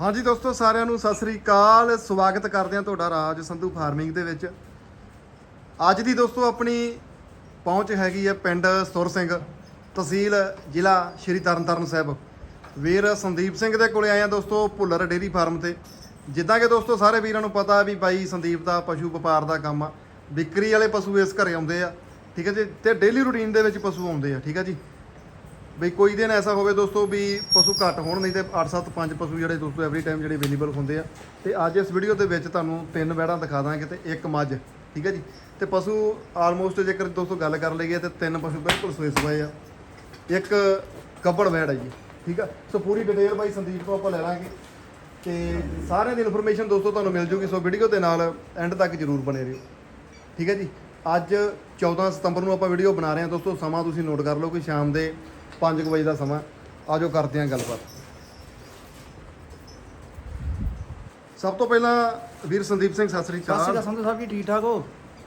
ਹਾਂਜੀ ਦੋਸਤੋ, ਸਾਰਿਆਂ ਨੂੰ ਸਤਿ ਸ੍ਰੀ ਅਕਾਲ। ਸਵਾਗਤ ਕਰਦੇ ਹਾਂ ਤੁਹਾਡਾ ਰਾਜ ਸੰਧੂ ਫਾਰਮਿੰਗ ਦੇ ਵਿੱਚ। ਅੱਜ ਦੀ ਦੋਸਤੋ, ਆਪਣੀ ਪਹੁੰਚ ਹੈਗੀ ਹੈ ਪਿੰਡ ਸੁਰ ਸਿੰਘ, ਤਹਿਸੀਲ ਜ਼ਿਲ੍ਹਾ ਸ਼੍ਰੀ ਤਰਨਤਾਰਨ ਸਾਹਿਬ। ਵੀਰ ਸੰਦੀਪ ਸਿੰਘ ਦੇ ਕੋਲੇ ਆਏ ਆ ਦੋਸਤੋ, ਭੁੱਲਰ ਡੇਰੀ ਫਾਰਮ ਤੇ। ਜਿੱਦਾਂ ਕਿ ਦੋਸਤੋ, ਸਾਰੇ ਵੀਰਾਂ ਨੂੰ ਪਤਾ ਵੀ ਬਾਈ ਸੰਦੀਪ ਦਾ ਪਸ਼ੂ ਵਪਾਰ ਦਾ ਕੰਮ ਆ। ਵਿਕਰੀ ਵਾਲੇ ਪਸ਼ੂ ਇਸ ਘਰੇ ਆਉਂਦੇ ਆ, ਠੀਕ ਹੈ ਜੀ? ਤੇ ਡੇਲੀ ਰੂਟੀਨ ਦੇ ਵਿੱਚ ਪਸ਼ੂ ਆਉਂਦੇ ਆ, ਠੀਕ ਹੈ ਜੀ? ਬਈ ਕੋਈ ਦਿਨ ਐਸਾ ਹੋਵੇ ਦੋਸਤੋ ਵੀ ਪਸ਼ੂ ਘੱਟ ਹੋਣ, ਨਹੀਂ ਤੇ 8-7 5 ਪਸ਼ੂ ਜਿਹੜੇ ਦੋਸਤੋ ਐਵਰੀ ਟਾਈਮ ਜਿਹੜੇ ਅਵੇਲੇਬਲ ਹੁੰਦੇ ਆ। ਤੇ ਅੱਜ ਇਸ ਵੀਡੀਓ ਦੇ ਵਿੱਚ ਤੁਹਾਨੂੰ ਤਿੰਨ ਵੈੜਾਂ ਦਿਖਾ ਦਾਂਗੇ ਤੇ ਇੱਕ ਮੱਝ, ਠੀਕ ਹੈ ਜੀ? ਤੇ ਪਸ਼ੂ ਆਲਮੋਸਟ ਜੇਕਰ ਦੋਸਤੋ ਗੱਲ ਕਰ ਲਈਏ ਤੇ ਤਿੰਨ ਪਸ਼ੂ ਬਿਲਕੁਲ ਸੋਏ ਸੋਏ ਆ। ਇੱਕ ਕੱਬੜ ਵੈੜ ਹੈ ਜੀ, ਠੀਕ ਆ? ਸੋ ਪੂਰੀ ਡਿਟੇਲ ਬਾਈ ਸੰਦੀਪ ਤੋਂ ਆਪਾਂ ਲੈ ਲਾਂਗੇ। ਤੇ ਸਾਰਿਆਂ ਦੀ ਇਨਫੋਰਮੇਸ਼ਨ ਦੋਸਤੋ ਤੁਹਾਨੂੰ ਮਿਲ ਜੂਗੀ, ਸੋ ਵੀਡੀਓ ਦੇ ਨਾਲ ਐਂਡ ਤੱਕ ਜਰੂਰ ਬਣੇ ਰਹੋ। ਠੀਕ ਹੈ ਜੀ? ਅੱਜ 14 ਸਤੰਬਰ ਨੂੰ ਆਪਾਂ ਵੀਡੀਓ ਬਣਾ ਰਹੇ ਹਾਂ ਦੋਸਤੋ, ਸਮਾਂ ਤੁਸੀਂ ਨੋਟ ਕਰ ਲਓ ਕਿ ਸ਼ਾਮ ਦੇ 5 ਵਜੇ ਦਾ ਸਮਾਂ। ਆਜੋ ਕਰਦੇ ਹਾਂ ਗੱਲਬਾਤ। ਸਭ ਤੋਂ ਪਹਿਲਾਂ ਵੀਰ ਸੰਦੀਪ ਸਿੰਘ ਸਤਿ ਸ੍ਰੀ ਸਤਿ ਸ਼੍ਰੀ ਅਕਾਲ। ਅਕਾਲ ਸੰਧੂ ਸਾਹਿਬ ਜੀ ਠੀਕ ਠਾਕ ਹੋ?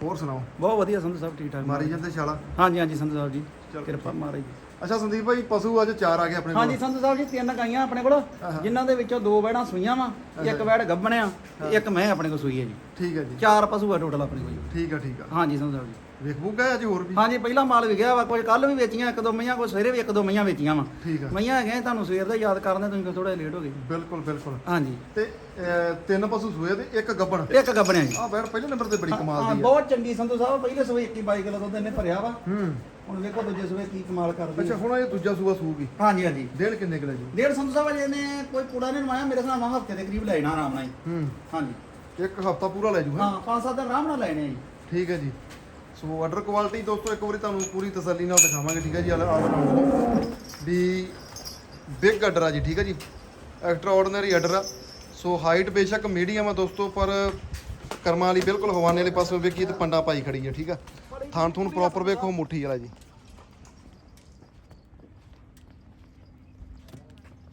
ਹੋਰ ਸੁਣਾਓ? ਬਹੁਤ ਵਧੀਆ ਸੰਧੂ ਸਾਹਿਬ ਠੀਕ ਠਾਕ। ਮਾਰੀ ਜਾਂਦੇ ਛਾਲਾ? ਹਾਂਜੀ ਹਾਂਜੀ ਸੰਧੂ ਸਾਹਿਬ ਜੀ। ਕਿਰਪਾ ਮਹਾਰਾਜ ਜੀ। ਅੱਛਾ ਸੰਦੀਪ ਭਾਈ ਪਸ਼ੂ ਅੱਜ ਚਾਰ ਆ ਗਏ ਆਪਣੇ ਹਾਂਜੀ ਸੰਧੂ ਸਾਹਿਬ ਜੀ ਤਿੰਨ ਗਾਈਆਂ ਆਪਣੇ ਕੋਲ। ਜਿਨ੍ਹਾਂ ਦੇ ਵਿੱਚੋਂ ਦੋ ਵੈੜਾਂ ਸੂਈਆਂ ਵਾ ਇੱਕ ਵੈੜ ਗੱਭਣਿਆ ਤੇ ਇੱਕ ਮੈਂ ਆਪਣੇ ਕੋਲ ਸੂਈ ਹੈ ਜੀ। ਠੀਕ ਹੈ ਜੀ। ਚਾਰ ਪਸ਼ੂ ਆ ਟੋਟਲ ਆਪਣੇ ਕੋਲ। ਜੀ ਠੀਕ ਆ ਠੀਕ ਆ ਹਾਂਜੀ ਸੰਧੂ ਸਾਹਿਬ ਜੀ। ਵੇਖ ਬੂਗਾ ਅੱਜ ਹੋਰ ਵੀ? ਹਾਂਜੀ ਪਹਿਲਾ ਮਾਲ ਵਿਗਿਆ ਵਾ ਕੋਈ ਕੱਲ ਵੀ ਵੇਚੀਆਂ ਇੱਕ ਦੋ ਮਈਆਂ ਕੋਈ ਸਵੇਰੇ ਵੀ ਇੱਕ ਦੋ ਮਈਆਂ ਵੇਚੀਆਂ ਵਾ। ਠੀਕ ਆ। ਮਈਆਂ ਹੈਗੀਆਂ ਤੁਹਾਨੂੰ ਸਵੇਰ ਦਾ ਯਾਦ ਕਰਦੇ ਤੁਸੀਂ ਥੋੜਾ ਲੇਟ ਹੋ ਗਏ। ਬਿਲਕੁਲ ਬਿਲਕੁਲ। ਹਾਂਜੀ। ਤੇ ਅਹ, ਤਿੰਨ ਪਸ਼ੂ ਸੂਏ ਤੇ ਇੱਕ ਗੱਬਣ। ਇੱਕ ਗੱਭਣਿਆ ਜੀ। ਆ ਬੈੜ ਪਹਿਲੇ ਨੰਬਰ ਤੇ ਬੜੀ ਹਾਂ, ਕਮਾਲ ਦੀ ਆ। ਬਹੁਤ ਚੰਗੀ ਸੰਧੂ ਸਾਹਿਬ ਪਹਿਲੇ ਸਵੇ 21 22 ਕਿਲੋ ਦੁੱਧ ਇਹਨੇ ਭਰਿਆ ਵਾ। ਹੂੰ। ਹੁਣ ਵੇਖੋ ਦੂਜੇ ਸਵੇ ਕੀ ਕਮਾਲ ਕਰਦੀ ਅੱਛਾ ਹੈ ਹੁਣ ਇਹ ਦੂਜਾ ਸੂਆ ਸੂਗੀ ਹਾਂਜੀ ਹਾਂਜੀ। ਡੇਢ ਕਿੰਨੇ ਕਿਲੇ ਜੀ? ਡੇਢ ਸੰਧੂ ਸਾਹਿਬ ਜੀ ਨੇ ਕੋਈ ਕੂੜਾ ਨਹੀਂ ਲਵਾਇਆ ਮੇਰੇ ਹਿਸਾਬ ਨਾਲ ਹਫ਼ਤੇ ਦੇ ਕਰੀਬ ਲੈਣਾ ਆਰਾਮ ਨਾਲ ਹੀ। ਹੂੰ। ਹਾਂਜੀ। ਇੱਕ ਹਫਤਾ ਪੂਰਾ ਲੈ ਜੂ ਹਾਂ ਪੰਜ ਸੱਤ ਦਿਨ ਆਰਾਮ ਨਾਲ ਲੈਣੇ ਆ ਜੀ। ਠੀਕ ਹੈ ਜੀ। ਸੋ ਆਰਡਰ ਕੁਆਲਿਟੀ ਦੋਸਤੋ ਇੱਕ ਵਾਰੀ ਤੁਹਾਨੂੰ ਪੂਰੀ ਤਸੱਲੀ ਨਾਲ ਦਿਖਾਵਾਂਗੇ ਠੀਕ ਹੈ ਜੀ? ਆਹ ਨੇ ਵੀ ਬਿਗ ਆਰਡਰ ਆ ਜੀ ਠੀਕ ਹੈ ਜੀ? ਐਕਸਟਰਾ ਆਰਡੀਨਰੀ ਆਰਡਰ ਆ। ਸੋ ਹਾਈਟ ਬੇਸ਼ੱਕ ਮੀਡੀਅਮ ਆ ਦੋਸਤੋ ਪਰ ਕਰਮਾਂ ਵਾਲੀ ਬਿਲਕੁਲ ਹਵਾਨੇ ਵਾਲੇ ਪਾਸੋਂ ਵੇਖੀਏ ਤੇ ਪੰਡਾ ਪਾਈ ਖੜੀ ਹੈ ਠੀਕ ਆ ਥਾਣ ਥੂਣ ਪ੍ਰੋਪਰ ਵੇਖੋ ਮੁੱਠੀ ਵਾਲਾ ਜੀ।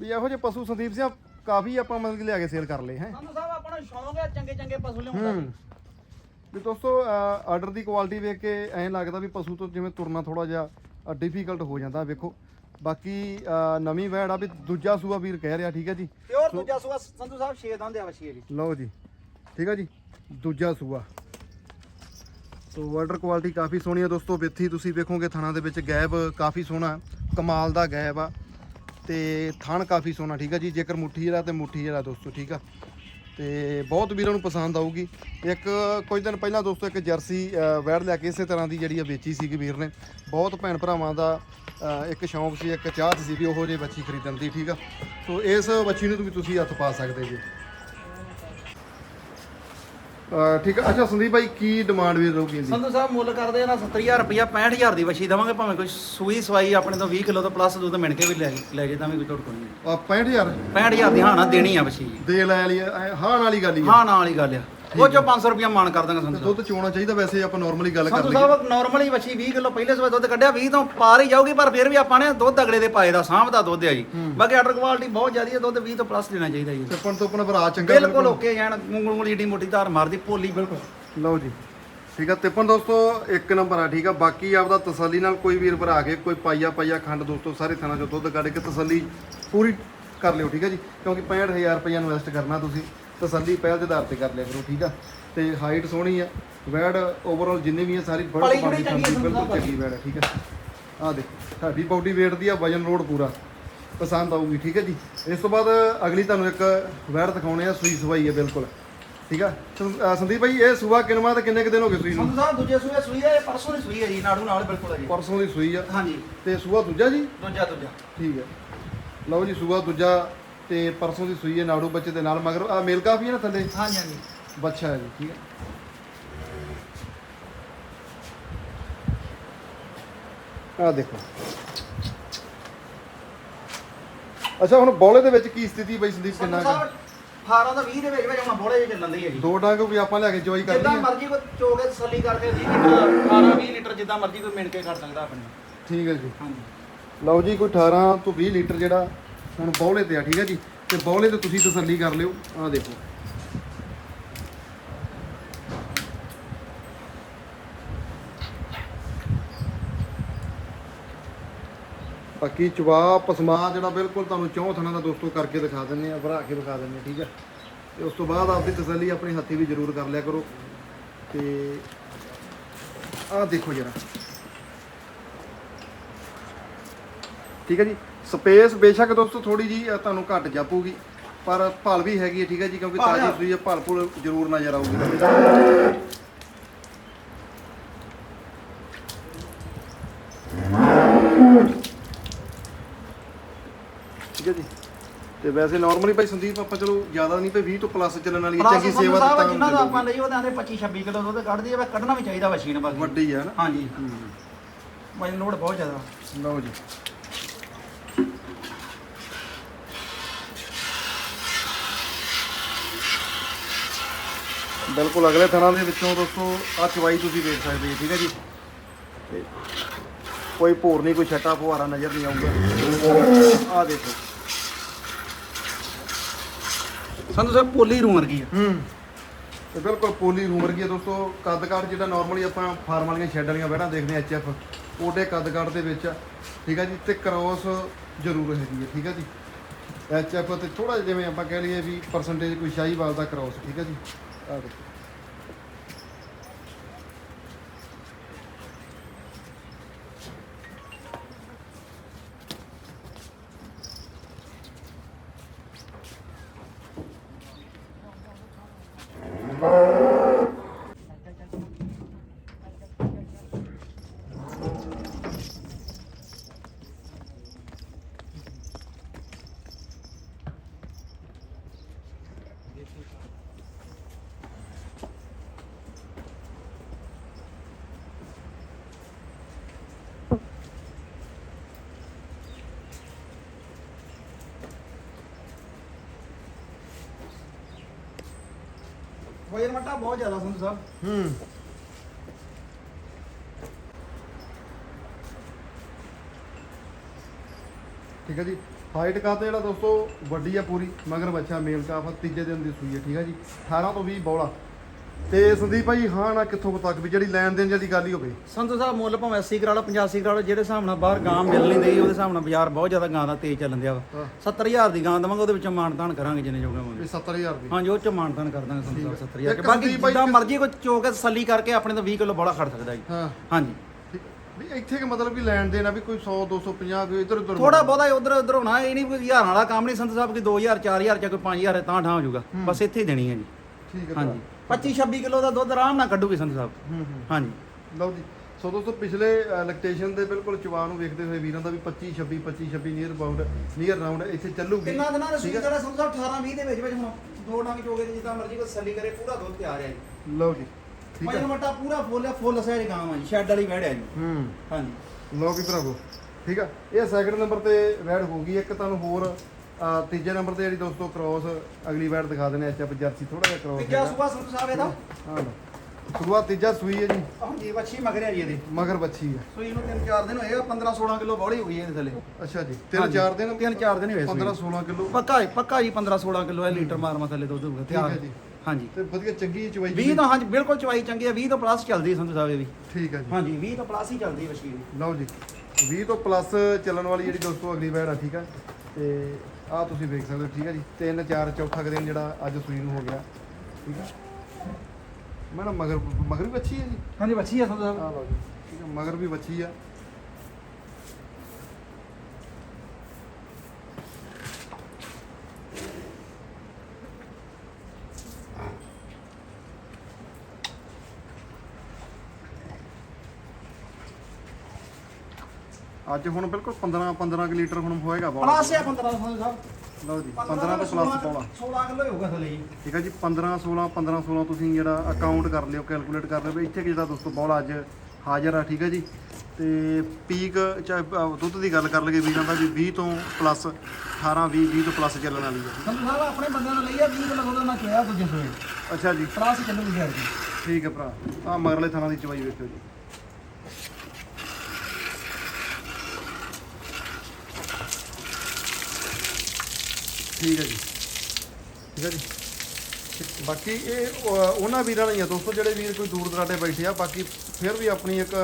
ਵੀ ਇਹੋ ਜਿਹੇ ਪਸ਼ੂ ਸੰਦੀਪ ਸਿੰਘ ਕਾਫੀ ਆਪਾਂ ਮਤਲਬ ਕਿ ਲਿਆ ਕੇ ਸੇਲ ਕਰ ਲਏ ਹੈ? ਸੰਧੂ ਸਾਹਿਬ ਆਪਣਾ ਸ਼ੌਂਕ ਹੈ ਚੰਗੇ ਚੰਗੇ ਪਸ਼ੂ ਲਿਆਉਂਦਾ ਹੂੰ। ਵੀ ਦੋਸਤੋ ਆਰਡਰ ਦੀ ਕੁਆਲਿਟੀ ਵੇਖ ਕੇ ਐਂ ਲੱਗਦਾ ਵੀ ਪਸ਼ੂ ਤੋਂ ਜਿਵੇਂ ਤੁਰਨਾ ਥੋੜਾ ਜਿਹਾ ਡਿਫਿਕਲਟ ਹੋ ਜਾਂਦਾ ਵੇਖੋ। ਬਾਕੀ ਨਵੀਂ ਵੈੜ ਆ ਵੀ ਦੂਜਾ ਸੂਆ ਵੀਰ ਕਹਿ ਰਿਹਾ ਠੀਕ ਹੈ ਜੀ? ਪਿਓਰ ਦੂਜਾ ਸੂਆ ਸੰਧੂ ਸਾਹਿਬ 6 ਦੰਦ ਆ ਵਸ਼ੀ ਜੀ ਲਓ ਜੀ ਠੀਕ ਹੈ ਜੀ? ਦੂਜਾ ਸੂਆ। ਸੋ ਆਰਡਰ ਕੁਆਲਿਟੀ ਕਾਫੀ ਸੋਹਣੀ ਹੈ ਦੋਸਤੋ ਵਿੱਥੀ ਤੁਸੀਂ ਵੇਖੋਗੇ ਥਣਾ ਦੇ ਵਿੱਚ ਗੈਬ ਕਾਫੀ ਸੋਹਣਾ ਕਮਾਲ ਦਾ ਗੈਬ ਆ। ਤੇ ਥਣ ਕਾਫੀ ਸੋਹਣਾ ਠੀਕ ਹੈ ਜੀ? ਜੇਕਰ ਮੁੱਠੀ ਜਿਹੜਾ ਤੇ ਮੁੱਠੀ ਜਿਹੜਾ ਦੋਸਤੋ ਠੀਕ ਆ? ਤੇ ਬਹੁਤ ਵੀਰਾਂ ਨੂੰ ਪਸੰਦ ਆਊਗੀ। ਇੱਕ ਕੁਝ ਦਿਨ ਪਹਿਲਾਂ ਦੋਸਤੋ ਇੱਕ ਜਰਸੀ ਅਹ, ਵੈੜ ਲਿਆ ਕੇ ਇਸੇ ਤਰ੍ਹਾਂ ਦੀ ਜਿਹੜੀ ਆ ਵੇਚੀ ਸੀਗੀ ਵੀਰ ਨੇ। ਬਹੁਤ ਭੈਣ ਭਰਾਵਾਂ ਦਾ ਇੱਕ ਸ਼ੌਂਕ ਸੀ ਇੱਕ ਚਾਹਤ ਸੀ ਵੀ ਉਹੋ ਜਿਹੀ ਬੱਚੀ ਖਰੀਦਣ ਦੀ ਠੀਕ ਆ? ਸੋ ਇਸ ਬੱਚੀ ਨੂੰ ਵੀ ਤੁਸੀਂ ਹੱਥ ਪਾ ਸਕਦੇ ਜੀ। ਅਹ, ਠੀਕ ਆ। ਅੱਛਾ ਸੰਦੀਪ ਭਾਈ ਕੀ ਡਿਮਾਂਡ ਵੀ ਰਹੂਗੀ ਇਹਦੀ? ਸੰਧੂ ਸਾਹਿਬ ਮੁੱਲ ਕਰਦੇ ਆ ਨਾ 70000 ਰੁਪਇਆ 65000 ਦੀ ਵਸ਼ੀ ਦਵਾਂਗੇ ਭਾਵੇਂ ਕੋਈ ਸੂਈ ਸਵਾਈ ਆਪਣੇ ਤੋਂ 20 ਕਿਲੋ ਤੋਂ ਪਲੱਸ ਦੁੱਧ ਮਿਣ ਕੇ ਵੀ ਲੈ ਲੈ ਜੇ ਤਾਂ ਵੀ ਕੋਈ ਝੋਟ ਕੋਈ ਨਹੀਂ। ਆ 65000 65000 ਦੀ ਹਾਂ ਨਾ ਦੇਣੀ ਆ ਵਸ਼ੀ ਦੇ ਲੈ ਲਈ ਐ ਹਾਂ ਵਾਲੀ ਗੱਲ ਹੀ ਆ। ਹਾਂ ਨਾਲ ਹੀ ਗੱਲ ਆ। ਉਹ ਚੋਂ 500 ਰੁਪਇਆ ਮਾਨ ਕਰ ਦਾਂਗਾ ਸੰਧੂ ਦੁੱਧ ਚੋਣਾ ਚਾਹੀਦਾ ਵੈਸੇ ਆਪਾਂ ਨਾਰਮਲੀ ਗੱਲ ਕਰ ਸੰਧੂ ਲਈਏ ਸਾਹਿਬ ਨਾਰਮਲੀ ਵਸ਼ੀ 20 ਕਿਲੋ ਪਹਿਲੇ ਸਵੇ ਦੁੱਧ ਕੱਢਿਆ 20 ਤੋਂ ਪਾਰ ਹੀ ਜਾਊਗੀ ਪਰ ਫਿਰ ਵੀ ਆਪਾਂ ਨੇ ਦੁੱਧ ਅਗਲੇ ਦੇ ਪਾਏ ਦਾ ਸਾਂਭ ਦਾ ਦੁੱਧ ਆ ਜੀ। ਬਾਕੀ ਆਰਡਰ ਕੁਆਲਿਟੀ ਬਹੁਤ ਜ਼ਿਆਦੀ ਹੈ ਦੁੱਧ 20 ਤੋਂ ਪਲੱਸ ਦੇਣਾ ਚਾਹੀਦਾ ਜੀ। ਚੱਪਣ ਤੋਂ ਆਪਣਾ ਭਰਾ ਚੰਗਾ ਬਿਲਕੁਲ ਓਕੇ ਜਾਨ ਉਂਗਲ ਏਡੀ ਮੋਟੀ ਧਾਰ ਮਾਰਦੀ ਭੋਲੀ ਬਿਲਕੁਲ। ਲਓ ਜੀ। ਠੀਕ ਆ ਤਿੱਪਣ ਦੋਸਤੋ ਇੱਕ ਨੰਬਰ ਆ ਠੀਕ ਆ। ਬਾਕੀ ਆਪਦਾ ਤਸੱਲੀ ਨਾਲ ਕੋਈ ਵੀਰ ਭਰਾ ਕੇ ਕੋਈ ਪਾਈਆ ਪਾਈਆ ਖੰਡ ਦੋਸਤੋ ਸਾਰੇ ਥਾਣਾ ਚੋਂ ਦੁੱਧ ਕੱਢ ਕੇ ਤਸੱਲੀ ਪੂਰੀ ਕਰ ਲਿਓ ਠੀਕ ਆ ਜੀ। ਕਿਉਂਕਿ 65000 ਰੁਪਇਆ ਇਨਵੈਸਟ ਕਰਨਾ ਤੁਸੀਂ। ਤਸੱਲੀ ਪਹਿਲ ਦੇ ਆਧਾਰ ਤੇ ਕਰ ਲਿਆ ਕਰੋ ਠੀਕ ਆ? ਤੇ ਹਾਈਟ ਸੋਹਣੀ ਆ। ਵੈੜ ਓਵਰਆਲ ਜਿੰਨੇ ਵੀ ਆ ਸਾਰੀ ਬੜੀ ਪਲੀ ਬੜੀ ਚੰਗੀ ਬਿਲਕੁਲ ਚੰਗੀ ਵੈੜ ਆ ਠੀਕ ਆ? ਆ ਦੇਖੋ ਸਾਡੀ ਬਾਡੀ weight ਦੀ ਆ ਵਜਨ ਲੋਡ ਪੂਰਾ। ਪਸੰਦ ਆਊਗੀ ਠੀਕ ਹੈ ਜੀ? ਇਸ ਤੋਂ ਬਾਅਦ ਅਗਲੀ ਤੁਹਾਨੂੰ ਇੱਕ ਵੈੜ ਦਿਖਾਉਣੇ ਆ ਸੂਈ ਸਵਾਈ ਹੈ ਬਿਲਕੁਲ। ਠੀਕ ਆ? ਅਹ ਸੰਦੀਪ ਭਾਈ ਇਹ ਸੂਆ ਕਿਨਵਾ ਤੇ ਕਿੰਨੇ ਕੁ ਦਿਨ ਹੋ ਗਏ ਸੂਈ ਨੂੰ? ਸੰਧੂ ਸਾਹਿਬ ਦੂਜੇ ਸੂਏ ਸੂਈ ਹੈ ਇਹ ਪਰਸੋਂ ਦੀ ਸੂਈ ਹੈ ਜੀ ਨਾੜੂ ਨਾਲ ਬਿਲਕੁਲ ਹੈ ਜੀ। ਪਰਸੋਂ ਦੀ ਸੂਈ ਆ। ਹਾਂਜੀ। ਤੇ ਸੂਆ ਦੂਜਾ ਜੀ? ਦੂਜਾ ਦੂਜਾ। ਠੀਕ ਹੈ ਲਓ ਜੀ ਸੂਆ ਦੂਜਾ ਤੇ ਪਰਸੋਂ ਦੀ ਸੂਈ ਹੈ ਨਾੜੂ ਬੱਚੇ ਦੇ ਨਾਲ ਮਗਰ ਆ ਮੇਲ ਕਾਫੀ ਹੈ ਨਾ ਥੱਲੇ? ਹਾਂਜੀ ਹਾਂਜੀ। ਬੱਚਾ ਹੈ ਜੀ ਠੀਕ ਹੈ। ਆ ਦੇਖੋ। ਅੱਛਾ ਹੁਣ ਬੌਲੇ ਦੇ ਵਿੱਚ ਕੀ ਸਥਿਤੀ ਬਈ ਸੰਦੀਪ ਕਿੰਨਾ ਸਾਹਿਬ 18 ਤੋਂ 20 ਦੇ ਵਿੱਚ ਵਿੱਚ ਹੁਣ ਬੋਲੇ ਜਿਹੇ ਚੱਲਣ ਦੀ ਹੈ ਜੀ। ਦੋ ਡੰਗ ਵੀ ਆਪਾਂ ਲਿਆ ਕੇ ਜੋਈ ਕਰਨੀ ਜਿੱਦਾਂ ਹੈ। ਮਰਜ਼ੀ ਕੇ ਤਸੱਲੀ ਕਰਕੇ 20 ਲੀਟਰ 18 20 ਲੀਟਰ ਜਿੱਦਾਂ ਮਰਜ਼ੀ ਕੋਈ ਮਿਣ ਕੇ ਕਰ ਸਕਦਾ ਆਪਣੇ। ਠੀਕ ਹੈ ਜੀ। ਹਾਂਜੀ। ਲਓ ਜੀ ਕੋਈ 18 ਤੋਂ 20 ਲੀਟਰ ਜਿਹੜਾ ਹੁਣ ਬੌਲੇ ਤੇ ਆ, ਠੀਕ ਹੈ ਜੀ? ਤੇ ਬੌਲੇ ਤੇ ਤੁਸੀਂ ਤਸੱਲੀ ਕਰ ਲਿਓ। ਆਹ ਦੇਖੋ। ਬਾਕੀ ਚਵਾ, ਪਸਮਾ ਜਿਹੜਾ ਬਿਲਕੁਲ ਤੁਹਾਨੂੰ ਚੌਂ ਥਣਾ ਦਾ ਦੋਸਤੋ ਕਰਕੇ ਦਿਖਾ ਦਿੰਨੇ ਆ, ਭਰਾ ਕੇ ਦਿਖਾ ਦਿੰਨੇ ਠੀਕ ਹੈ ਤੇ ਉਸ ਤੋਂ ਬਾਅਦ ਆਪਦੀ ਤਸੱਲੀ ਆਪਣੇ ਹੱਥੀ ਵੀ ਜ਼ਰੂਰ ਕਰ ਲਿਆ ਕਰੋ। ਤੇ ਆਹ ਦੇਖੋ ਜਰਾ। ਠੀਕ ਹੈ ਜੀ। ਸਪੇਸ ਬੇਸ਼ੱਕ ਦੋਸਤੋ ਥੋੜੀ ਜੀ ਤੁਹਾਨੂੰ ਘੱਟ ਜਾਪੂਗੀ ਪਰ ਭਲ ਵੀ ਹੈਗੀ ਹੈ ਠੀਕ ਹੈ ਜੀ ਕਿਉਂਕਿ ਤਾਜੀ। ਸੂਈ ਹੈ ਭਲ ਭੁਲ ਜ਼ਰੂਰ ਨਜ਼ਰ ਆਊਗੀ। ਠੀਕ ਹੈ ਜੀ। ਤੇ ਵੈਸੇ ਨਾਰਮਲੀ ਭਾਈ ਸੰਦੀਪ ਆਪਾਂ ਚਲੋ ਜ਼ਿਆਦਾ ਨਹੀਂ ਭਾਈ 20 ਤੋਂ ਪਲੱਸ ਚੱਲਣ ਵਾਲੀ ਹੈ, ਚੰਗੀ ਸੇਵਾ ਸਾਹਿਬ ਤਾਂ ਜਿਨ੍ਹਾਂ ਦਾ। ਆਪਾਂ ਲਈ ਉਹਦੇ ਆਂਦੇ 25 26 ਕਿਲੋ ਦੁੱਧ ਕੱਢਦੀ ਹੈ ਵਾ ਕੱਢਣਾ ਵੀ ਚਾਹੀਦਾ ਮਸ਼ੀਨ ਬਾਕੀ ਵੱਡੀ ਹੈ ਨਾ। ਹਾਂਜੀ। ਵਜਨ ਲੋਡ ਬਹੁਤ ਜ਼ਿਆਦਾ। ਲਓ ਜੀ। ਬਿਲਕੁਲ ਅਗਲੇ ਥਣਾ ਦੇ ਵਿੱਚੋਂ ਦੋਸਤੋ ਆ ਚਵਾਈ ਤੁਸੀਂ ਦੇਖ ਸਕਦੇ ਜੀ ਠੀਕ ਹੈ ਜੀ? ਤੇ ਕੋਈ ਭੋਰ ਨਹੀਂ ਕੋਈ ਛੱਟਾ ਫੁਹਾਰਾ ਨਜ਼ਰ ਨਹੀਂ ਆਊਗਾ। ਆ ਦੇਖੋ। ਸੰਧੂ ਸਾਹਿਬ ਪੋਲੀ ਰੂਮ ਵਰਗੀ ਆ। ਹੂੰ। ਤੇ ਬਿਲਕੁਲ ਪੋਲੀ ਰੂਮ ਵਰਗੀ ਹੈ ਦੋਸਤੋ। ਕੱਦ ਕਾਠ ਜਿਹੜਾ ਨਾਰਮਲੀ ਆਪਾਂ ਫਾਰਮ ਵਾਲੀਆਂ ਸ਼ੈਡ ਵਾਲੀਆਂ ਬੈਠਾਂ ਦੇਖਦੇ ਐਚ ਐਫ ਉਹਦੇ ਕੱਦ ਕਾਠ ਦੇ ਵਿੱਚ ਆ, ਠੀਕ ਹੈ ਜੀ? ਤੇ ਕ੍ਰੋਸ ਜ਼ਰੂਰ ਹੈਗੀ ਹੈ ਠੀਕ ਹੈ ਜੀ? ਐਚ ਐਫ ਤੇ ਥੋੜਾ ਜਿਵੇਂ ਆਪਾਂ ਕਹਿ ਲਈਏ ਵੀ ਪਰਸੈਂਟੇਜ ਕੋਈ ਸ਼ਾਹੀਵਾਲ ਦਾ ਕ੍ਰੋਸ ਠੀਕ ਹੈ ਜੀ? ਆ ਵਜਨ ਮੱਟਾ ਬਹੁਤ ਜ਼ਿਆਦਾ ਸੰਧੂ ਸਾਹਿਬ। ਹੂੰ। ਠੀਕ ਹੈ ਜੀ। ਹਾਈਟ ਕਾ ਤੇ ਜਿਹੜਾ ਦੋਸਤੋ, ਵੱਡੀ ਆ ਪੂਰੀ, ਮਗਰ ਬੱਚਾ ਮੇਲ ਕਾਫ, ਤੀਜੇ ਦਿਨ ਦੀ ਸੂਈ ਹੈ, ਠੀਕ ਹੈ ਜੀ। 18 ਤੋਂ 20 ਬੌਲਾ। ਤੇ ਸੰਦੀਪ ਭਾਈ ਹਾਂ ਨਾ ਕਿੱਥੋਂ ਤੱਕ ਵੀ ਜਿਹੜੀ ਲੈਣ ਦੇਣ ਜਿਹੜੀ ਗੱਲ ਹੀ ਹੋਵੇ। ਸੰਧੂ ਸਾਹਿਬ ਮੁੱਲ ਭਾਵੇਂ 80 ਕਰਾ ਲਓ 85 ਕਰਾ ਲਓ ਜਿਹੜੇ ਹਿਸਾਬ ਨਾਲ ਬਾਹਰ ਗਾਂ ਮਿਲ ਨਹੀਂ ਰਹੀ ਉਹਦੇ ਹਿਸਾਬ ਨਾਲ ਬਾਜ਼ਾਰ ਬਹੁਤ ਜ਼ਿਆਦਾ ਗਾਂ ਦਾ ਤੇਜ਼ ਚੱਲਣ ਦਿਆ ਵਾ। ਹਾਂ। 70000 ਦੀ ਗਾਂ ਦਵਾਂਗੇ ਉਹਦੇ ਵਿੱਚੋਂ ਮਾਨਤਾਨ ਕਰਾਂਗੇ ਜਿੰਨੇ ਜੋਗੇ ਹੋਣਗੇ। ਇਹ 70000 ਦੀ। ਹਾਂਜੀ ਉਹ ਚ ਮਾਨਤਾਨ ਕਰ ਦਾਂਗੇ ਸੰਧੂ ਸਾਹਿਬ 70000 ਇੱਕ ਚ ਬਾਕੀ ਜਿੱਦਾਂ ਮਰਜ਼ੀ ਕੋਈ ਚੋ ਕੇ ਤਸੱਲੀ ਕਰਕੇ ਆਪਣੇ ਤੋਂ 20 ਕਿਲੋ ਬੜਾ ਖੜ ਸਕਦਾ ਜੀ। ਹਾਂਜੀ। ਵੀ ਇੱਥੇ ਕਿ ਮਤਲਬ ਕਿ ਲੈਣ ਦੇਣ ਵੀ ਕੋਈ 100 250 ਕੋਈ ਇਧਰ ਉਧਰ ਥੋੜਾ ਬਹੁਤਾ ਉਧਰ ਉਧਰ ਹੋਣਾ ਇਹ ਨਹੀਂ ਕੋਈ ਹਜ਼ਾਰਾਂ ਵਾਲਾ ਕੰਮ ਨਹੀਂ ਸੰਧੂ ਸਾਹਿਬ ਕਿ 2000 4000 ਜਾਂ ਕੋਈ 5000 ਤਾਂ ਠਾਂ ਹੋ ਜਾਊਗਾ। ਬਸ ਇੱਥੇ ਹੀ ਦੇਣੀ ਹੈ ਜੀ। ਠੀਕ ਹੈ ਹਾਂਜੀ। 25 26 ਕਿਲੋ ਦਾ ਦੁੱਧ ਆਰਾਮ ਨਾਲ ਕੱਢੂਗੀ ਸੰਧੂ ਸਾਹਿਬ। ਹੂੰ ਹੂੰ। ਹਾਂਜੀ। ਲਓ ਜੀ ਸੋ ਦੋਸਤੋ ਪਿਛਲੇ ਲੈਕਟੇਸ਼ਨ ਦੇ ਬਿਲਕੁਲ ਚਵਾ ਨੂੰ ਵੇਖਦੇ ਹੋਏ ਵੀਰਾਂ ਦਾ ਵੀ 25 26 25 26 ਨੀਅਰ ਬਾਉਂਡ ਨੀਅਰ ਰਾਉਂਡ ਇੱਥੇ ਚੱਲੂਗੀ। ਕਿੰਨਾ ਦਿਨਾਂ ਦਾ ਸੂਈ। ਜਿਹੜਾ ਸੰਧੂ ਸਾਹਿਬ? 18 20 ਦੇ ਵਿੱਚ ਵਿੱਚ ਹੁਣ ਦੋ ਡੰਗ ਚੋਗੇ ਤੇ ਜਿੱਦਾਂ ਮਰਜ਼ੀ ਕੋਈ ਤਸੱਲੀ ਕਰੇ ਪੂਰਾ ਦੁੱਧ ਤਿਆਰ ਹੈ ਜੀ। ਲਓ ਜੀ ਠੀਕ ਹੈ। ਮਟਾ ਪੂਰਾ ਫੁੱਲ ਫੁੱਲ ਸਹਿਜ ਗਾਂ ਆ ਜੀ ਸ਼ੈੱਡ ਵਾਲੀ ਵਹਿੜ ਹੈ ਜੀ। ਹੂੰ। ਹਾਂਜੀ। ਲਓ ਵੀ ਭਰਾਵੋ ਠੀਕ ਆ। ਇਹ ਸੈਕਿੰਡ ਨੰਬਰ ਤੇ ਵੈਡ ਹੋਊਗੀ ਇੱਕ ਤੁਹਾਨੂੰ ਹੋਰ ਤੀਜੇ ਨੰਬਰ ਤੇ ਜਿਹੜੀ ਦੋਸਤੋ ਕ੍ਰੋਸ ਅਗਲੀ ਵੈਡ ਦਿਖਾ ਦਿੰਦੇ ਐਚਐਫ ਜਰਸੀ ਥੋੜਾ ਜਿਹਾ ਕ੍ਰੋਸ ਤੀਜਾ ਸੂਆ ਸੰਧੂ ਸਾਹਿਬ ਇਹਦਾ ਹਾਂ। ਸ਼ੁਰੂਆਤ ਤੀਜਾ ਸੂਈ ਹੈ ਜੀ। ਹਾਂਜੀ ਵੱਛੀ ਮਗਰਿਆ ਜੀ ਇਹਦੇ। ਮਗਰ ਬੱਚੀ ਹੈ। ਸੂਈ ਨੂੰ 3-4 ਦਿਨ ਹੋਏ ਆ 15-16 ਕਿਲੋ ਬੌੜੀ ਹੋ ਗਈ ਇਹਦੇ ਥੱਲੇ। ਅੱਛਾ ਜੀ ਤਿੰਨ ਚਾਰ ਦਿਨ? ਤਿੰਨ ਚਾਰ ਦਿਨ ਹੋਏ 15 16 ਕਿਲੋ। ਪੱਕਾ ਹੀ ਪੱਕਾ ਜੀ 15-16 ਕਿਲੋ ਇਹ ਲੀਟਰ ਮਾਰਮਾ ਥੱਲੇ ਦੁੱਧ ਹੋਊਗਾ ਹੈ ਤਿਆਰ। ਜੀ। ਹਾਂਜੀ। ਤੇ ਵਧੀਆ ਚੰਗੀ ਚਵਾਈ 20 ਤਾਂ ਹਾਂਜੀ ਬਿਲਕੁਲ ਚਵਾਈ ਚੰਗੀ ਹੈ 20 ਤੋਂ ਪਲੱਸ ਚੱਲਦੀ ਹੈ ਸੰਧੂ ਸਾਹਿਬ ਵੀ। ਠੀਕ ਹੈ ਜੀ। ਹਾਂਜੀ 20 ਤੋਂ ਪਲੱਸ ਹੀ ਚੱਲਦੀ ਹੈ ਵਸ਼ੀ ਦੀ ਲਓ ਜੀ 20 ਤੋਂ ਪਲੱਸ ਚੱਲਣ ਵਾਲੀ ਜਿਹੜੀ ਦੋਸਤੋ ਅਗਲੀ ਵੈੜ ਆ ਠੀਕ ਹੈ। ਤੇ ਆਹ ਤੁਸੀਂ ਵੇਖ ਸਕਦੇ ਹੋ ਠੀਕ ਹੈ ਜੀ। ਤਿੰਨ ਚਾਰ ਚੌਥਾ ਕੁ ਦਿਨ ਜਿਹੜਾ ਅੱਜ ਸੂਈ ਨੂੰ ਹੋ ਗਿਆ ਠੀਕ ਹੈ। ਮੈਡਮ ਮਗਰ ਮਗਰ ਵੀ ਬੱਚੀ ਹੈ ਜੀ। ਹਾਂਜੀ ਹੈ ਸੰਧੂ ਸਾਹਿਬ ਆਹ ਲਓ ਜੀ ਠੀਕ ਹੈ ਮਗਰ ਵੀ ਬੱਚੀ ਆ। ਅੱਜ ਹੁਣ ਬਿਲਕੁਲ 15 15 ਕਿ ਲੀਟਰ ਹੁਣ ਹੋਏਗਾ ਬੋਲਾ ਪਲੱਸ ਹੈ 15 ਸੰਧੂ ਸਾਹਿਬ ਲਓ ਜੀ 15 ਤੋਂ ਪਲੱਸ ਬੋਲਾ 16 ਕਿਲੋ ਹੀ ਹੋਊਗਾ ਥੱਲੇ ਜੀ। ਠੀਕ ਹੈ ਜੀ 15 16 15 16 ਤੁਸੀਂ ਜਿਹੜਾ ਅਕਾਊਂਟ ਕਰ ਲਿਓ ਕੈਲਕੂਲੇਟ ਕਰ ਲਿਓ ਵੀ ਇੱਥੇ ਕਿ ਜਿਹੜਾ ਦੋਸਤੋ ਬੌਲਾ ਅੱਜ ਹਾਜ਼ਰ ਆ ਠੀਕ ਹੈ ਜੀ। ਤੇ ਪੀਕ ਚਾਹੇ ਅਹ ਦੁੱਧ ਦੀ ਗੱਲ ਕਰ ਲਈਏ ਵੀਰਾਂ ਦਾ ਵੀ 20 ਤੋਂ ਪਲੱਸ 18 20 20 ਤੋਂ ਪਲੱਸ ਚੱਲਣ ਵਾਲੀ ਹੈ। ਸੰਧੂ ਸਾਹਿਬ ਆਪਣੇ ਬੰਦਿਆਂ ਨੇ ਲਈ ਆ 20 ਕਿਲੋ ਦੁੱਧ ਨਾਲ ਚੋਇਆ ਦੂਜੇ ਸੋਏ ਅੱਛਾ ਜੀ। ਪਲੱਸ ਚੱਲੂਗੀ ਯਾਰ ਜੀ ਠੀਕ ਹੈ ਭਰਾ ਆ ਮਗਰਲੇ ਥਾਣਾ ਦੀ ਚਵਾਈ ਵੇਖਿਓ ਜੀ। ਠੀਕ ਹੈ ਜੀ। ਠੀਕ ਹੈ ਜੀ। ਬਾਕੀ ਇਹ ਉਹ- ਉਹਨਾਂ ਵੀਰਾਂ ਲਈ ਆ ਦੋਸਤੋ ਜਿਹੜੇ ਵੀਰ ਕੋਈ ਦੂਰ ਦਰਾਡੇ ਬੈਠੇ ਆ ਬਾਕੀ ਫਿਰ ਵੀ ਆਪਣੀ ਇੱਕ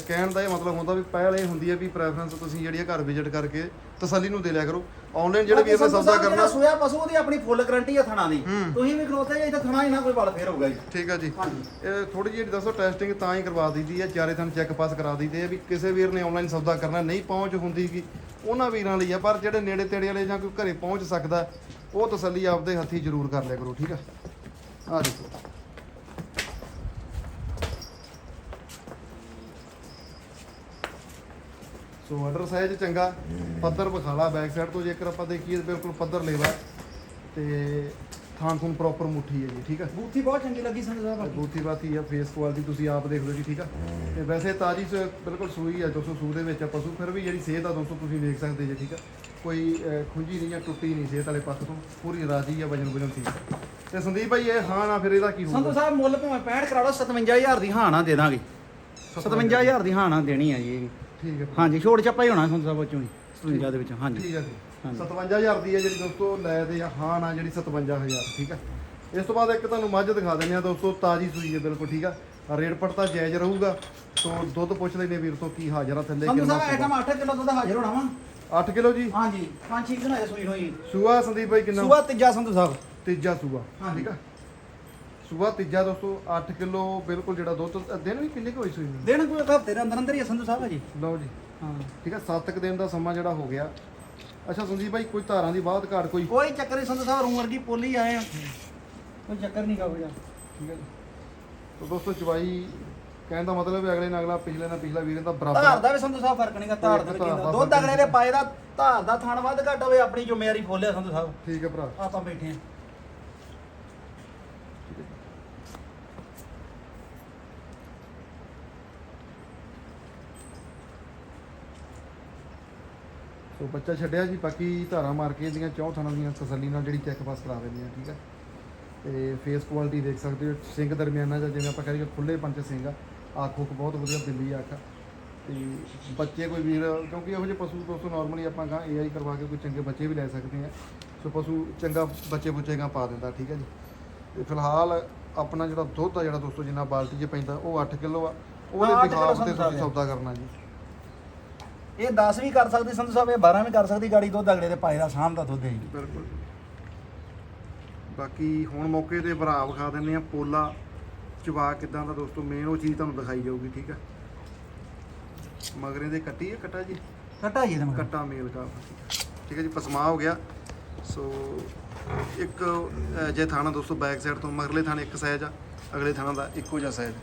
ਕਹਿਣ ਦਾ ਇਹ ਮਤਲਬ ਹੁੰਦਾ ਵੀ ਪਹਿਲ ਇਹ ਹੁੰਦੀ ਹੈ ਵੀ ਪ੍ਰੈਫਰੈਂਸ ਤੁਸੀਂ ਜਿਹੜੀ ਆ ਘਰ ਵਿਜ਼ਿਟ ਕਰਕੇ ਤਸੱਲੀ ਨੂੰ ਦੇ ਲਿਆ ਕਰੋ। ਆਨਲਾਈਨ ਜਿਹੜੇ ਵੀ ਇਹਦਾ ਸੰਧੂ ਸੌਦਾ ਕਰਨਾ ਸੋਇਆ ਪਸ਼ੂ ਉਹਦੀ ਆਪਣੀ ਫੁੱਲ ਗਾਰੰਟੀ ਆ ਥਣਾ ਦੀ। ਤੁਸੀਂ ਵੀ ਖਲੋਤੇ ਜੇ ਇੱਥੇ ਥਣਾ ਹੀ ਨਾ ਕੋਈ ਵਾਲ ਫੇਰ ਹੋਊਗਾ ਜੀ। ਠੀਕ ਆ ਜੀ। ਇਹ ਥੋੜੀ ਜਿਹੀ ਦੱਸੋ ਟੈਸਟਿੰਗ ਤਾਂ ਹੀ ਕਰਵਾ ਦਈਦੀ ਹੈ ਚਾਰੇ ਥਣ ਚੈੱਕ ਪਾਸ ਕਰਾ ਦਈਦੇ ਆ ਵੀ ਕਿਸੇ ਵੀਰ ਨੇ ਆਨਲਾਈਨ ਸੌਦਾ ਕਰਨਾ ਨਹੀਂ ਪਹੁੰਚ ਹੁੰਦੀ ਗੀ ਉਹਨਾਂ ਵੀਰਾਂ ਲਈ ਆ, ਪਰ ਜਿਹੜੇ ਨੇੜੇ ਤੇੜੇ ਵਾਲੇ ਜਾਂ ਕੋਈ ਘਰੇ ਪਹੁੰਚ ਸਕਦਾ, ਉਹ ਤਸੱਲੀ ਆਪਦੇ ਹੱਥੀ ਜ਼ਰੂਰ ਕਰ ਲਿਆ ਕਰੋ, ਠੀਕ ਆ? ਆ ਦੇਖੋ। ਸੋ ਆਰਡਰ ਸਾਈਜ਼ ਚੰਗਾ, ਪੱਧਰ ਵਿਖਾਲਾ ਬੈਕ ਸਾਈਡ ਤੋਂ ਜੇਕਰ ਆਪਾਂ ਦੇਖੀਏ ਬਿਲਕੁਲ ਪੱਧਰ ਲੇਵਾ। ਤੇ ਥਾਂ ਥੂਨ ਪ੍ਰੋਪਰ ਮੁੱਠੀ ਹੈ ਜੀ ਠੀਕ ਆ ਬੂਥੀ ਬਹੁਤ ਚੰਗੀ ਲੱਗੀ ਸੰਧੂ ਸਾਹਿਬ ਬੂਥੀ ਬਾਤੀ ਆ ਫੇਸ ਕੁਆਲਿਟੀ ਤੁਸੀਂ ਆਪ ਦੇਖ ਲਓ ਜੀ ਠੀਕ ਆ? ਤੇ ਵੈਸੇ ਤਾਜੀ ਸ ਬਿਲਕੁਲ ਸੂਈ ਆ 200 ਸੂ ਦੇ ਵਿੱਚ ਆ ਪਸ਼ੂ ਫਿਰ ਵੀ ਜਿਹੜੀ ਸਿਹਤ ਆ ਦੋਸਤੋ ਤੁਸੀਂ ਵੇਖ ਸਕਦੇ ਜੀ ਠੀਕ ਆ? ਕੋਈ ਅਹ, ਖੁੰਝੀ ਨਹੀਂ ਆ ਟੁੱਟੀ ਨਹੀਂ ਸਿਹਤ ਵਾਲੇ ਪੱਖ ਤੋਂ ਪੂਰੀ ਰਾਜੀ ਆ ਵਜਨ ਵਜਨ ਠੀਕ ਆ। ਤੇ ਸੰਦੀਪ ਭਾਈ ਇਹ ਹਾਂ ਨਾ ਫਿਰ ਇਹਦਾ ਕੀ ਸੰਧੂ ਹੋਊਗਾ ਸਾਹਿਬ ਮੁੱਲ ਭਾਵੇਂ 65 ਕਰਾ ਲਓ 57000 ਦੀ ਹਾਂ ਨਾ ਦੇ ਦਾਂਗੇ। 57000 ਦੀ ਹਾਂ ਨਾ ਦੇਣੀ ਆ ਜੀ ਇਹ ਵੀ। ਠੀਕ ਹੈ ਹਾਂਜੀ ਛੋੜ ਚੱਪਾ ਹੀ ਹੋਣਾ ਸੰਧੂ ਸਾਹਿਬ ਵਿੱਚੋਂ 57 ਦੇ ਵਿੱਚੋਂ ਹਾਂਜੀ। ਠੀਕ ਹੈ ਜੀ। 57000 ਦੀ ਹੈ ਜਿਹੜੀ ਦੋਸਤੋ ਲੈ ਦੇ ਆ ਹਾਂ ਨਾ ਜਿਹੜੀ 57000 ਠੀਕ ਆ? ਇਸ ਤੋਂ ਬਾਅਦ ਇੱਕ ਤੁਹਾਨੂੰ ਮੱਝ ਦਿਖਾ ਦਿੰਦੇ ਆ ਦੋਸਤੋ ਤਾਜੀ ਸੂਈ ਹੈ ਬਿਲਕੁਲ ਠੀਕ ਆ। ਰੇਟ ਪੜਤਾ ਜਾਇਜ਼ ਰਹੂਗਾ ਸੋ ਦੁੱਧ ਪੁੱਛ ਲੈਨੇ ਵੀਰ ਤੋਂ ਕੀ ਹਾਜ਼ਰ ਆ ਥੱਲੇ ਸੰਧੂ ਸਾਹਿਬ ਆਈਟਮ 8 ਕਿਲੋ ਦੁੱਧ ਹਾਜ਼ਰ ਹੋਣਾ ਵਾ। 8 ਕਿਲੋ ਜੀ? ਹਾਂਜੀ 5-6 ਦਿਨ ਹੋਏ ਸੂਈ ਹੋਈ। ਸੂਆ ਸੰਦੀਪ ਭਾਈ ਕਿੰਨਾ? ਸੂਆ ਤੀਜਾ ਸੰਧੂ ਸਾਹਿਬ। ਤੀਜਾ ਸੂਆ। ਠੀਕ ਆ? ਸੂਆ ਤੀਜਾ ਦੋਸਤੋ 8 ਕਿਲੋ ਬਿਲਕੁਲ ਜਿਹੜਾ ਦੁੱਧ ਦਿਨ ਵੀ ਕਿੰਨੇ ਕੁ ਹੋਈ ਸੂਈ ਦਿਨ ਕੋਈ ਹਫ਼ਤੇ ਦੇ ਅੰਦਰ ਅੰਦਰ ਹੀ ਸੰਧੂ ਸਾਹਿਬ ਜੀ ਲਓ ਜੀ। ਹਾਂ। ਠੀਕ ਆ 7 ਦਿਨ ਦਾ ਸਮਾਂ ਜਿਹੜਾ ਹੋ ਗਿਆ। ਅੱਛਾ ਸੰਦੀਪ ਭਾਈ ਕੋਈ ਧਾਰਾਂ ਦੀ ਬਾਤ ਘਾਟ ਕੋਈ? ਕੋਈ ਚੱਕਰ ਨਹੀਂ ਸੰਧੂ ਸਾਹਿਬ ਰੂਮ ਵਰਗੀ ਪੋਲੀ ਆਏ ਆ। ਕੋਈ ਚੱਕਰ ਨਹੀਂ ਕਾਹੋ ਜਾ ਠੀਕ ਹੈ ਜੀ। ਤਾਂ ਦੋਸਤੋ ਚਵਾਈ ਕਹਿਣ ਦਾ ਮਤਲਬ ਹੈ ਅਗਲੇ ਨਾਲ ਅਗਲਾ ਪਿਛਲੇ ਨਾਲ ਪਿਛਲਾ ਵੀਰ ਦਾ ਧਾਰ ਬਰਾਬਰ ਦਾ ਵੀ ਸੰਧੂ ਸਾਹਿਬ ਫ਼ਰਕ ਨਹੀਂਗਾ ਧਾਰ ਦਾ ਧਾਰ ਦਾ ਦੁੱਧ ਫ਼ਰਕ ਅਗਲੇ ਦੇ ਪਾਏ ਦਾ ਧਾਰ ਦਾ ਥਣ ਵੱਧ ਘੱਟ ਹੋਵੇ ਆਪਣੀ ਜ਼ਿੰਮੇਵਾਰੀ ਫੋਲਿਆ ਸੰਧੂ ਸਾਹਿਬ। ਠੀਕ ਹੈ ਭਰਾ। ਆਪਾਂ ਬੈਠੇ ਆ ਸੋ ਬੱਚਾ ਛੱਡਿਆ ਜੀ ਬਾਕੀ ਧਾਰਾਂ ਮਾਰ ਕੇ ਦੀਆਂ ਚੌਂ ਥਾਂ ਦੀਆਂ ਤਸੱਲੀ ਨਾਲ ਜਿਹੜੀ ਚੈੱਕ ਪਾਸ ਕਰਾ ਦਿੰਦੇ ਆ ਠੀਕ ਹੈ ਤੇ ਫੇਸ ਕੁਆਲਿਟੀ ਦੇਖ ਸਕਦੇ ਹੋ ਸਿੰਘ ਦਰਮਿਆਨਾ ਜਾਂ ਜਿਵੇਂ ਆਪਾਂ ਕਹਿੰਦੇ ਖੁੱਲੇ ਪੰਚ ਸਿੰਘ ਆ ਅੱਖ ਉੱਖ ਬਹੁਤ ਵਧੀਆ ਬਿੱਲੀ ਅੱਖ ਆ। ਤੇ ਬੱਚੇ ਕੋਈ ਵੀਰ ਕਿਉਂਕਿ ਇਹੋ ਜਿਹੇ ਪਸ਼ੂ ਦੋਸਤੋ ਨਾਰਮਲੀ ਆਪਾਂ ਕਹਾਂ ਏਆਈ ਕਰਵਾ ਕੇ ਕੋਈ ਚੰਗੇ ਬੱਚੇ ਵੀ ਲੈ ਸਕਦੇ ਆ। ਸੋ ਪਸ਼ੂ ਚੰਗਾ ਬੱਚੇ ਬੁੱਚੇਗਾ ਪਾ ਦਿੰਦਾ ਠੀਕ ਹੈ ਜੀ। ਤੇ ਫਿਲਹਾਲ ਆਪਣਾ ਜਿਹੜਾ ਦੁੱਧ ਆ ਜਿਹੜਾ ਦੋਸਤੋ ਜਿੰਨਾ ਬਾਲਟੀ 'ਚ ਪੈਂਦਾ ਉਹ 8 ਕਿਲੋ ਆ। ਉਹਦੇ ਦਿਖਾਵ ਤੇ ਤੁਸੀਂ ਸੌਦਾ ਕਰਨਾ ਜੀ। ਇਹ 10 ਵੀ ਕਰ ਸਕਦੀ ਸੰਧੂ ਸਾਹਿਬ ਇਹ 12 ਵੀ ਕਰ ਸਕਦੀ ਗਾੜੀ ਦੁੱਧ ਅਗਲੇ ਦੇ ਪਾਏ ਦਾ ਦਾ ਦੁੱਧ ਹੈ ਜੀ। ਬਿਲਕੁਲ। ਬਾਕੀ ਹੁਣ ਮੌਕੇ ਤੇ ਭਰਾ ਵਿਖਾ ਦਿੰਦੇ ਆ ਪੋਲਾ ਚਵਾ ਕਿਦਾਂ ਦਾ ਦੋਸਤੋ ਮੇਨ ਉਹ ਚੀਜ਼ ਤੁਹਾਨੂੰ ਦਿਖਾਈ ਜਾਊਗੀ ਠੀਕ ਆ? ਮਗਰੇ ਦੇ ਕੱਟੀ ਹੈ ਕਟਾ ਜੀ? ਘਟਾ ਜੀ ਇਹਦਾ ਕੱਟਾ ਮੇਲ ਕਾ। ਠੀਕ ਹੈ ਜੀ ਪਸਮਾ ਹੋ ਗਿਆ। ਸੋ ਇੱਕ ਜੇ ਥਾਣਾ ਦੋਸਤੋ ਬੈਕ ਸਾਈਡ ਤੋਂ ਮਗਰਲੇ ਥਾਣੇ ਇੱਕ ਸਾਈਜ਼ ਆ ਅਗਲੇ ਥਾਣਾ ਦਾ ਇੱਕੋ ਜਿਹਾ ਸਾਈਜ਼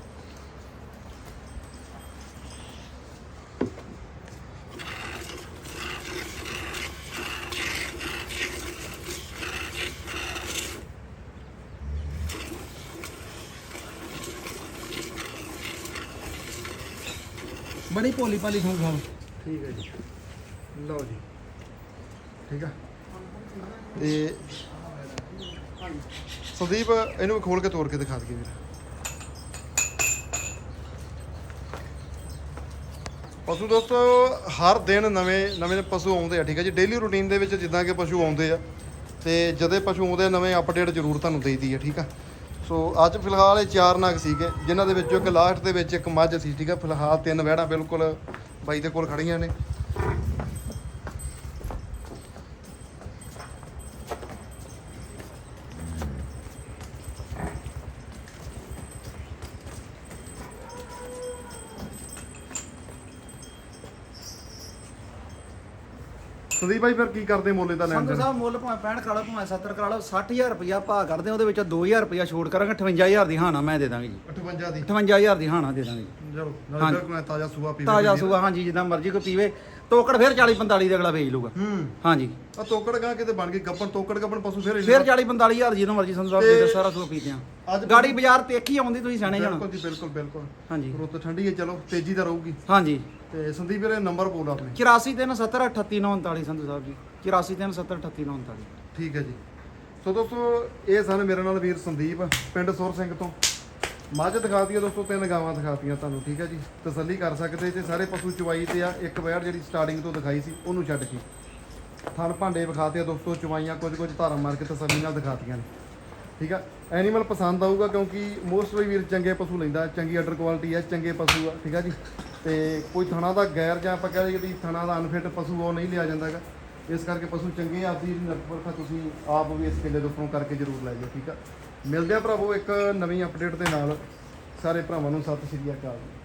ਬੜੀ ਭੋਲੀ ਭਾਲੀ ਸੰਧੂ ਸਾਹਿਬ ਠੀਕ ਹੈ ਜੀ। ਲਓ ਜੀ। ਠੀਕ ਆ। ਤੇ ਸੰਦੀਪ ਇਹਨੂੰ ਖੋਲ ਕੇ ਤੋੜ ਕੇ ਦਿਖਾ ਦਈਏ ਵੀਰ। ਪਸ਼ੂ ਦੋਸਤੋ ਹਰ ਦਿਨ ਨਵੇਂ ਨਵੇਂ ਪਸ਼ੂ ਆਉਂਦੇ ਆ ਠੀਕ ਆ ਜੀ? ਡੇਲੀ ਰੂਟੀਨ ਦੇ ਵਿੱਚ ਜਿੱਦਾਂ ਕਿ ਪਸ਼ੂ ਆਉਂਦੇ ਆ ਤੇ ਜਦੇ ਪਸ਼ੂ ਆਉਂਦੇ ਆ, ਨਵੇਂ ਅਪਡੇਟ ਜ਼ਰੂਰ ਤੁਹਾਨੂੰ ਦੇਈਦੀ ਹੈ ਠੀਕ ਆ? ਸੋ ਅੱਜ ਫਿਲਹਾਲ ਇਹ ਚਾਰ ਨਗ ਸੀਗੇ, ਜਿਨ੍ਹਾਂ ਦੇ ਵਿੱਚੋਂ ਇੱਕ ਲਾਸਟ ਦੇ ਵਿੱਚ ਇੱਕ ਮੱਝ ਸੀ, ਠੀਕ ਆ। ਫਿਲਹਾਲ ਤਿੰਨ ਵਹਿੜਾਂ ਬਿਲਕੁਲ ਬਾਈ ਦੇ ਕੋਲ ਖੜੀਆਂ ਨੇ। ਸੰਦੀਪ ਭਾਈ ਫਿਰ ਕੀ ਕਰਦੇ ਮੁੱਲ ਦਾ ਲੈਣ ਸੰਧੂ ਦੇਣ? ਸਾਹਿਬ ਮੁੱਲ ਭਾਵੇਂ 65 ਕਰਾ ਲਓ ਭਾਵੇਂ 70 ਕਰਾ ਲਓ 60000 ਰੁਪਇਆ ਭਾਅ ਕਰਦੇ ਉਹਦੇ ਵਿੱਚੋਂ 2000 ਰੁਪਇਆ ਛੋੜ ਕਰਾਂਗੇ 58000 ਦੀ ਹਾਨਾ ਮੈਂ ਦੇ ਦਾਂਗੇ ਜੀ। 58 ਦੀ। 58000 ਦੀ ਹਾਨਾ ਦੇ ਦਾਂਗੇ ਜੀ। ਚਲੋ ਹਾਂਜੀ। ਨਾਲ ਕੋਈ ਤਾਜ਼ਾ ਸੂਆ ਪੀਵੇ ਤਾਜ਼ਾ ਸੂਆ ਹਾਂਜੀ ਜਿੱਦਾਂ ਮਰਜ਼ੀ ਕੋਈ ਪੀਵੇ। ਤੋਕੜ ਫਿਰ 40 45 ਦੇ ਅਗਲਾ ਵੇਚ ਲੂਗਾ ਹੂੰ। ਹਾਂਜੀ। ਆ ਤੋਕੜ ਗਾ ਕਿਤੇ ਬਣ ਗਈ ਗੱਪਣ ਤੋਕੜ ਗੱਪਣ ਪਸ਼ੂ ਫਿਰ ਫਿਰ 40 45000 ਜਿਹਨੂੰ ਮਰਜ਼ੀ ਸੰਧੂ ਸਾਹਿਬ ਦੇ ਦਿਓ, ਸਾਰਾ ਸੂਆ ਪੀਤੇ ਆ। ਅੱਜ ਗਾੜੀ ਬਾਜ਼ਾਰ ਤੇ ਇੱਕ ਹੀ ਆਉਂਦੀ ਤੁਸੀਂ ਸਿਆਣੇ ਜਾਣਾ। ਬਿਲਕੁਲ ਜੀ ਬਿਲਕੁਲ ਬਿਲਕੁਲ। ਹਾਂਜੀ। ਰੁੱਤ ਠੰਡੀ ਹੈ ਚਲੋ ਤੇਜ਼ੀ ਤਾਂ ਰਹੂਗੀ। ਹਾਂਜੀ। ਤੇ ਸੰਦੀਪ ਵੀਰੇ ਨੰਬਰ ਬੋਲ ਆਪਣੇ। 8437388939 ਸੰਧੂ ਸਾਹਿਬ ਜੀ। 8437388939 ਠੀਕ ਹੈ ਜੀ। ਸੋ ਦੋਸਤੋ ਇਹ ਸਨ ਮੇਰੇ ਨਾਲ ਵੀਰ ਸੰਦੀਪ ਪਿੰਡ ਸੁਰ ਸਿੰਘ ਤੋਂ। ਮੱਝ ਦਿਖਾਤੀ ਆ ਦੋਸਤੋ ਤਿੰਨ ਗਾਵਾਂ ਦਿਖਾਤੀਆਂ ਤੁਹਾਨੂੰ ਠੀਕ ਹੈ ਜੀ। ਤਸੱਲੀ ਕਰ ਸਕਦੇ ਤੇ ਸਾਰੇ ਪਸ਼ੂ ਚਵਾਈ ਤੇ ਆ ਇੱਕ ਵੈੜ ਜਿਹੜੀ ਸਟਾਰਟਿੰਗ ਤੋਂ ਦਿਖਾਈ ਸੀ ਉਹਨੂੰ ਛੱਡ ਕੇ। ਥਣ ਭਾਂਡੇ ਵਿਖਾਤੇ ਦੋਸਤੋ ਚਵਾਈਆਂ ਕੁਝ ਕੁਝ ਧਾਰਾਂ ਮਾਰ ਕੇ ਤਸੱਲੀ ਨਾਲ ਦਿਖਾਤੀਆਂ ਨੇ। ਠੀਕ ਆ? ਐਨੀਮਲ ਪਸੰਦ ਆਊਗਾ ਕਿਉਂਕਿ ਮੋਸਟਲੀ ਵੀਰ ਚੰਗੇ ਪਸ਼ੂ ਲੈਂਦਾ ਚੰਗੀ ਆਰਡਰ ਕੁਆਲਿਟੀ ਹੈ ਚੰਗੇ ਪਸ਼ੂ ਆ ਠੀਕ ਆ ਜੀ? ਤੇ ਕੋਈ ਥਣਾ ਦਾ ਗੈਰ ਜਾਂ ਆਪਾਂ ਕਹਿ ਲਈਏ ਵੀ ਥਣਾ ਦਾ ਅਨਫਿਟ ਪਸ਼ੂ ਉਹ ਨਹੀਂ ਲਿਆ ਜਾਂਦਾ ਹੈਗਾ। ਇਸ ਕਰਕੇ ਪਸ਼ੂ ਚੰਗੇ ਆ, ਆਪਦੀ ਨਿਰਭਰਤਾ ਤੁਸੀਂ ਆਪ ਵੀ ਇਸ ਕਿੱਲੇ ਦੇ ਉੱਪਰੋਂ ਕਰਕੇ ਜ਼ਰੂਰ ਲੈ ਜਾਓ ਠੀਕ ਆ? ਮਿਲਦੇ ਆ ਭਰਾਵੋ ਇੱਕ ਨਵੀਂ ਅਪਡੇਟ ਦੇ ਨਾਲ। ਸਾਰੇ ਭਰਾਵਾਂ ਨੂੰ ਸਤਿ ਸ਼੍ਰੀ ਅਕਾਲ। ਜੀ